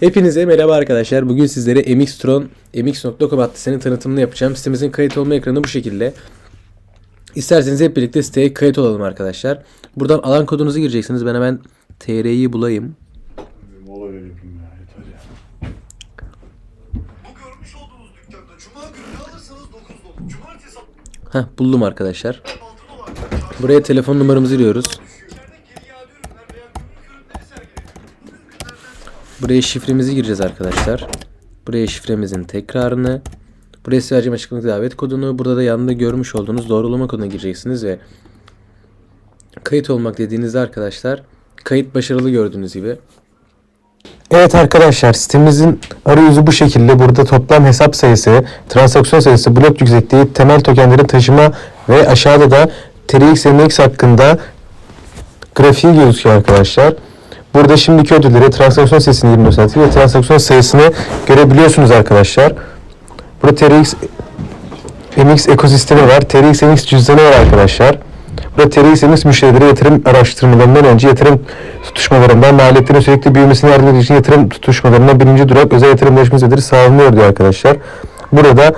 Hepinize merhaba arkadaşlar. Bugün sizlere MXTron, MX.com adlı sitenin tanıtımını yapacağım. Sitemizin kayıt olma ekranı bu şekilde. İsterseniz hep birlikte siteye kayıt olalım arkadaşlar. Buradan alan kodunuzu gireceksiniz. Ben hemen TR'yi bulayım. Bir mola vereyim ya yeter ya. Bu görmüş olduğunuz dükkanda Cuma günü ne alırsanız 9 dolar. Cumartesi Heh buldum arkadaşlar. 6 dolar. Çarşı Buraya telefon numaramızı giriyoruz. Buraya şifremizi gireceğiz arkadaşlar. Buraya şifremizin tekrarını. Buraya size vereceğim açıklamadık davet kodunu. Burada da yanında görmüş olduğunuz doğrulama koduna gireceksiniz ve kayıt olmak dediğinizde arkadaşlar kayıt başarılı gördüğünüz gibi. Evet arkadaşlar sitemizin arayüzü bu şekilde. Burada toplam hesap sayısı, transaksiyon sayısı, blok yüksekliği, temel tokenleri taşıma ve aşağıda da TRX MX hakkında grafiği gözüküyor arkadaşlar. Burada şimdiki ödülleri, transaksiyon sayısını 24 saat ve transaksiyon sayısını görebiliyorsunuz arkadaşlar. Burada TRX MX ekosistemi var. TRX MX cüzdanı var arkadaşlar. Burada TRX MX müşterilere yatırım araştırmalarından önce yatırım tutuşmalarından maliyetlerin sürekli büyümesine yardım edici için yatırım tutuşmalarına birinci durak özel yatırım değişmesidir sağlanıyor diyor arkadaşlar. Burada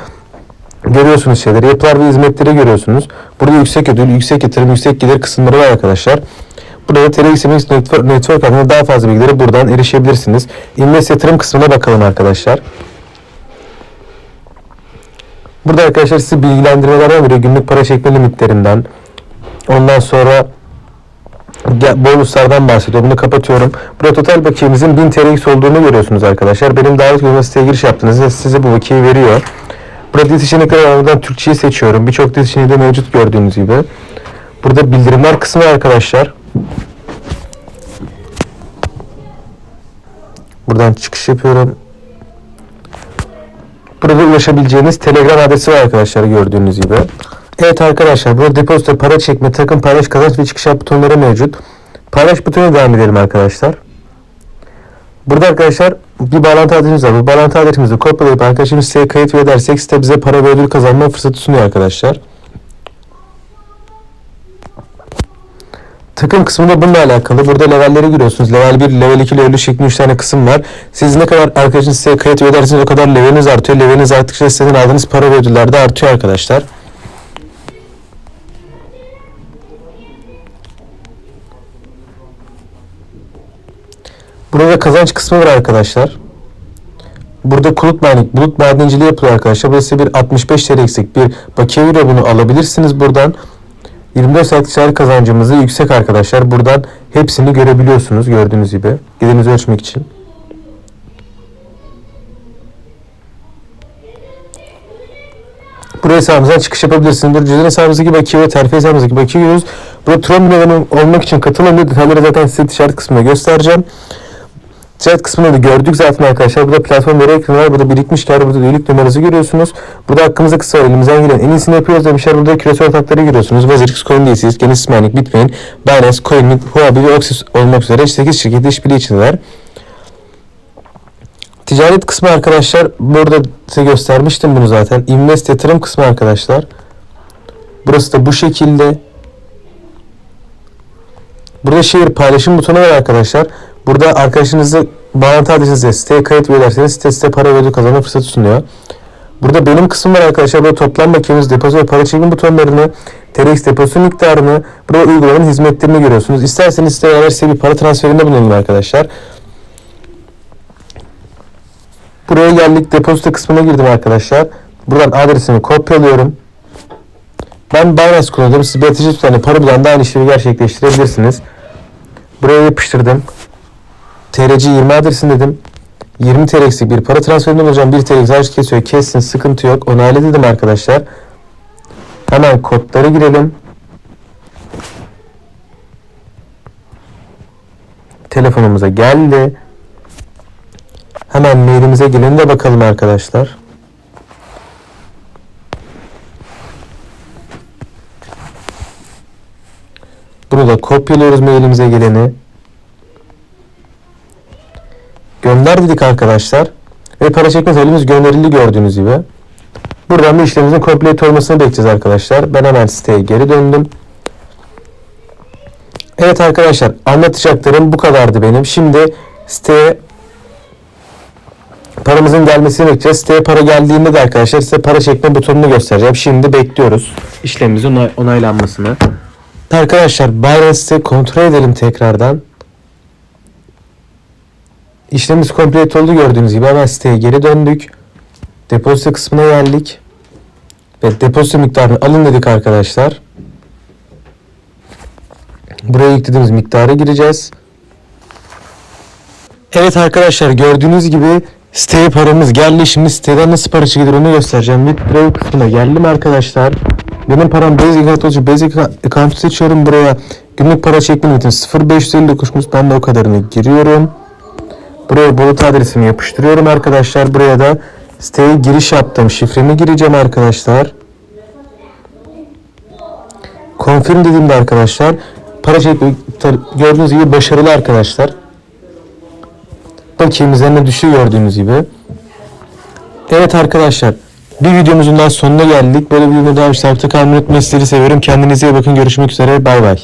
görüyorsunuz şeyleri, yapılar ve hizmetleri görüyorsunuz. Burada yüksek ödül, yüksek yatırım, yüksek gelir kısımları var arkadaşlar. Burada TRX MX Network, Network hakkında daha fazla bilgilere buradan erişebilirsiniz. Invest yatırım kısmına bakalım arkadaşlar. Burada arkadaşlar size bilgilendirmelerden veriyor. Günlük para çekme limitlerinden. Ondan sonra bonuslardan bahsediyor. Bunu kapatıyorum. Burada total bakiyemizin 1000 TRX olduğunu görüyorsunuz arkadaşlar. Benim davet koduma siteye giriş yaptığınızda size bu bakiyeyi veriyor. Burada dil seçenekleri alanından Türkçeyi seçiyorum. Birçok dil seçeneği de mevcut gördüğünüz gibi. Burada bildirimler kısmı arkadaşlar. Buradan çıkış yapıyorum. Burada ulaşabileceğiniz Telegram adresi var arkadaşlar gördüğünüz gibi. Evet arkadaşlar burada depozito, para çekme, takım paylaş, kazanç ve çıkış yap butonları mevcut. Paylaş butonuna devam edelim arkadaşlar. Burada arkadaşlar bir bağlantı adresimiz var. Bu bağlantı adresimizi kopyalayıp arkadaşımız siteye kayıt ve edersek site bize para ve ödül kazanma fırsatı sunuyor arkadaşlar. Takım kısmında bununla alakalı. Burada levelleri görüyorsunuz. Level 1, level 2, level 3 şeklinde 3 tane kısım var. Siz ne kadar arkadaşınız size kayıt ederseniz o kadar leveliniz artıyor. Leveliniz arttıkça sizden aldığınız para ve ödüller de artıyor arkadaşlar. Burada kazanç kısmı var arkadaşlar. Burada bulut madencilik, bulut madenciliği yapılıyor arkadaşlar. Burası bir 65 TL eksik bir bakiye. Bunu alabilirsiniz buradan. 24 saatlik çağrı kazancımızı yüksek arkadaşlar. Buradan hepsini görebiliyorsunuz gördüğünüz gibi. Gelirinizi ölçmek için. Buraya hesabımızdan çıkış yapabilirsiniz. Burada cüzdan hesabımızdaki bakiye ve terfi hesabımızdaki bakiye görüyoruz. Burada Tron olmak için katılın. Detayları zaten size ticaret kısmında göstereceğim. Ticaret kısmını da gördük zaten arkadaşlar. Burada platform veri ekranı var. Burada birikmiş kar, burada üyelik numaranızı görüyorsunuz. Burada hakkımızda kısa var. Elimizden gelen en iyisini yapıyoruz demişler. Burada küresel ortakları görüyorsunuz. Wazirx, CoinDeysys, Genesis Mining, Bitmain, Binance, Coinmint, Huobi ve Oxys olmak üzere 8 şirket işbirliği içindeler. Ticaret kısmı arkadaşlar burada size göstermiştim bunu zaten. Invest yatırım kısmı arkadaşlar. Burası da bu şekilde. Burada şehir paylaşım butonu var arkadaşlar. Burada arkadaşınızı bağlantı adresinize siteye kayıt ederseniz site size para ödül kazanma fırsatı sunuyor. Burada benim kısmım var arkadaşlar. Burada toplam bakiyeniz, depozito ve para çekim butonlarını, TRX depozito miktarını, burada uygulamanın hizmetlerini görüyorsunuz. İsterseniz beraber size bir para transferinde bulunalım arkadaşlar. Buraya geldik. Depozito kısmına girdim arkadaşlar. Buradan adresimi kopyalıyorum. Ben Binance kullanıyorum. Siz BTC tutanı para bulan da aynı işlemi gerçekleştirebilirsiniz. Buraya yapıştırdım. TRC 20 adresini dedim. 20 TL'lik bir para transferinde olacağım. 1 TL'lik harç kesiyor. Kessin sıkıntı yok. Onayla dedim arkadaşlar. Hemen kodları girelim. Telefonumuza geldi. Hemen mailimize gelin de bakalım arkadaşlar. Bunu da kopyalıyoruz mailimize geleni. Gönder dedik arkadaşlar. Ve para çekme talebimiz gönderildi gördüğünüz gibi. Buradan da işlemimizin complete olmasını bekleyeceğiz arkadaşlar. Ben hemen siteye geri döndüm. Evet arkadaşlar anlatacaklarım bu kadardı benim. Şimdi siteye paramızın gelmesini bekleyeceğiz. Siteye para geldiğinde de arkadaşlar size para çekme butonunu göstereceğim. Şimdi bekliyoruz işlemimizin onay- onaylanmasını. Arkadaşlar Binance'te kontrol edelim tekrardan. İşlemimiz complete oldu gördüğünüz gibi. Hemen siteye geri döndük. Depozito kısmına geldik. Ve depozito miktarını alın dedik arkadaşlar. Buraya yüklediğimiz miktara gireceğiz. Evet arkadaşlar gördüğünüz gibi siteye paramız geldi. Şimdi siteden nasıl para çekilir onu göstereceğim. Withdraw kısmına geldim arkadaşlar. Benim param Basic account olacak. Basic account'u seçiyorum buraya. Günlük para çekme limitim 0559'muş. Ben de o kadarını giriyorum. Buraya bulut adresimi yapıştırıyorum arkadaşlar. Buraya da siteye giriş yaptım. Şifremi gireceğim arkadaşlar. Confirm dediğimde arkadaşlar para tar- gördüğünüz gibi başarılı arkadaşlar. Bakayım üzerine düşüyor gördüğünüz gibi. Evet arkadaşlar bir videomuzun daha sonuna geldik. Böyle bir videoda daha bir kalmayı unutmayın. Seviyorum. Kendinize iyi bakın. Görüşmek üzere. Bay bay.